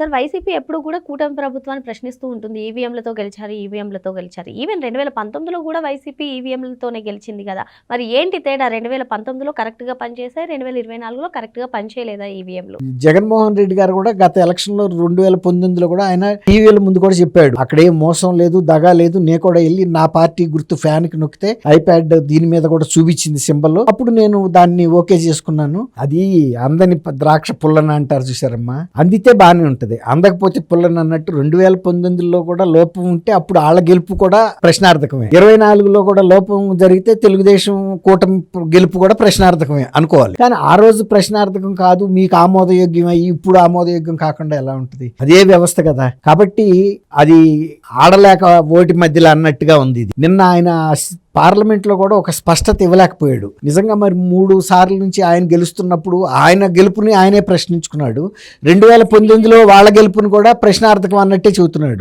Sir YCP ఎప్పుడు కూడా కూటమి ప్రభుత్వాన్ని ప్రశ్నిస్తూ ఉంటుంది. ఈవీఎంలతో గెలిచారు ఈవీఎంలతో గెలిచారు. ఈవెన్ రెండు వేల పంతొమ్మిదిలో కూడా వైసీపీ ఈవీఎంలతోనే గెలిచింది కదా. మరి ఏంటి తేడా? రెండు వేల పంతొమ్మిదిలో కరెక్ట్గా పనిచేశాయి? రెండు వేల ఇరవై నాలుగులో కరెక్ట్గా పనిచేయలేదా ఈవీఎంలు? జగన్మోహన్ రెడ్డి గారు కూడా గత ఎలక్షన్లో రెండు వేల పంతొమ్మిదిలో కూడా ఆయన టీవీల ముందు కూడా చెప్పాడు. అక్కడ ఏం మోసం లేదు దగా లేదు నే కూడా వెళ్ళి నా పార్టీ గుర్తు ఫ్యాన్కి నొక్కితే ఐప్యాడ్ దీని మీద కూడా చూపించింది సింబల్ అప్పుడు నేను దాన్ని ఓకే చేసుకున్నాను. అది అందని ద్రాక్ష పుల్లన అంటారు చూసారమ్మా అందితే బాగానే ఉంటది. అందకపోతే పుల్లని అన్నట్టు రెండు వేల పంతొమ్మిదిలో కూడా లోపం ఉంటే అప్పుడు వాళ్ళ గెలుపు కూడా ప్రశ్నార్థకమే. ఇరవై నాలుగులో కూడా లోపం జరిగితే తెలుగుదేశం కూటమి గెలుపు కూడా ప్రశ్నార్థకమే అనుకోవాలి. కానీ ఆ రోజు ప్రశ్నార్థకం కాదు మీకు ఆమోదయోగ్యం అయ్యి ఇప్పుడు ఆమోదయోగ్యం కాకుండా ఎలా ఉంటుంది? అదే వ్యవస్థ కదా. కాబట్టి అది ఆడలేక ఓటి మధ్యలో అన్నట్టుగా ఉంది ఇది. నిన్న ఆయన పార్లమెంట్లో కూడా ఒక స్పష్టత ఇవ్వలేకపోయాడు. నిజంగా మరి మూడు సార్ల నుంచి ఆయన గెలుస్తున్నప్పుడు ఆయన గెలుపుని ఆయనే ప్రశ్నించుకున్నాడు. రెండు వేల పంతొమ్మిదిలో వాళ్ళ గెలుపుని కూడా ప్రశ్నార్థకం అన్నట్టే చెబుతున్నాడు.